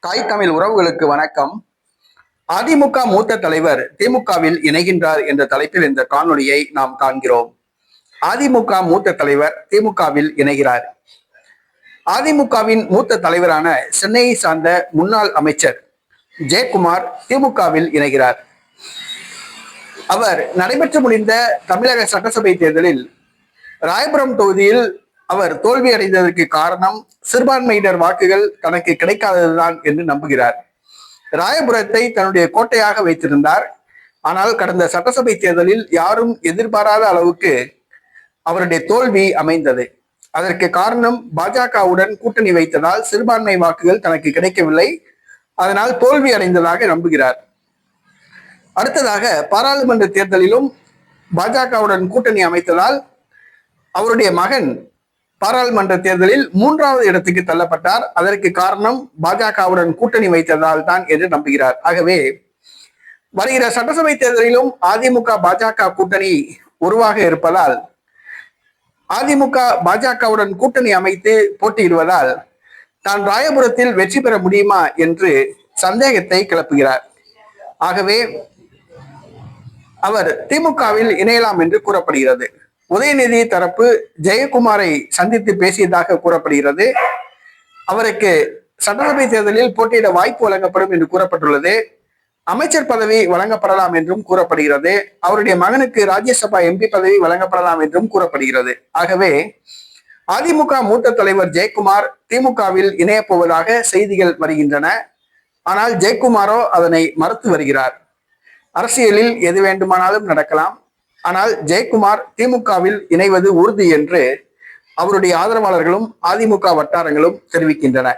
தாய் தமிழ் உறவுகளுக்கு வணக்கம். அதிமுக மூத்த தலைவர் திமுகவில் இணைகின்றார் என்ற தலைப்பில் இந்த காணொலியை நாம் காண்கிறோம். அதிமுக மூத்த தலைவர் திமுகவில் இணைகிறார். அதிமுகவின் மூத்த தலைவரான சென்னையை சார்ந்த முன்னாள் அமைச்சர் ஜெயக்குமார் திமுகவில் இணைகிறார். அவர் நடைபெற்று முடிந்த தமிழக சட்டசபை தேர்தலில் ராயபுரம் தொகுதியில் அவர் தோல்வி அடைந்ததற்கு காரணம் சிறுபான்மையினர் வாக்குகள் தனக்கு கிடைக்காததுதான் என்று நம்புகிறார். ராயபுரத்தை தன்னுடைய கோட்டையாக வைத்திருந்தார். ஆனால் கடந்த சட்டசபை தேர்தலில் யாரும் எதிர்பாராத அளவுக்கு அவருடைய தோல்வி அமைந்தது. அதற்கு காரணம் பாஜகவுடன் கூட்டணி வைத்ததால் சிறுபான்மை வாக்குகள் தனக்கு கிடைக்கவில்லை. அதனால் தோல்வி அடைந்ததாக நம்புகிறார். அடுத்ததாக பாராளுமன்ற தேர்தலிலும் பாஜகவுடன் கூட்டணி அமைத்ததால் அவருடைய மகன் பாராளுமன்ற தேர்தலில் மூன்றாவது இடத்துக்கு தள்ளப்பட்டார். அதற்கு காரணம் பாஜகவுடன் கூட்டணி வைத்ததால் தான் என்று நம்புகிறார். ஆகவே வருகிற சட்டசபை தேர்தலிலும் அதிமுக பாஜக கூட்டணி உருவாக இருப்பதால் அதிமுக பாஜகவுடன் கூட்டணி அமைத்து போட்டியிடுவதால் தான் ராயபுரத்தில் வெற்றி பெற முடியுமா என்று சந்தேகத்தை கிளப்புகிறார். ஆகவே அவர் திமுகவில் இணையலாம் என்று கூறப்படுகிறது. உதயநிதி தரப்பு ஜெயக்குமாரை சந்தித்து பேசியதாக கூறப்படுகிறது. அவருக்கு சட்டசபை தேர்தலில் போட்டியிட வாய்ப்பு வழங்கப்படும் என்று கூறப்பட்டுள்ளது. அமைச்சர் பதவி வழங்கப்படலாம் என்றும் கூறப்படுகிறது. அவருடைய மகனுக்கு ராஜ்யசபா எம்பி பதவி வழங்கப்படலாம் என்றும் கூறப்படுகிறது. ஆகவே அதிமுக மூத்த தலைவர் ஜெயக்குமார் திமுகவில் இணையப் போவதாக செய்திகள் வருகின்றன. ஆனால் ஜெயக்குமாரோ அதனை மறுத்து வருகிறார். அரசியலில் எது வேண்டுமானாலும் நடக்கலாம். ஆனால் ஜெயக்குமார் திமுகவில் இணைவது உறுதி என்று அவருடைய ஆதரவாளர்களும் அதிமுக வட்டாரங்களும் தெரிவிக்கின்றன.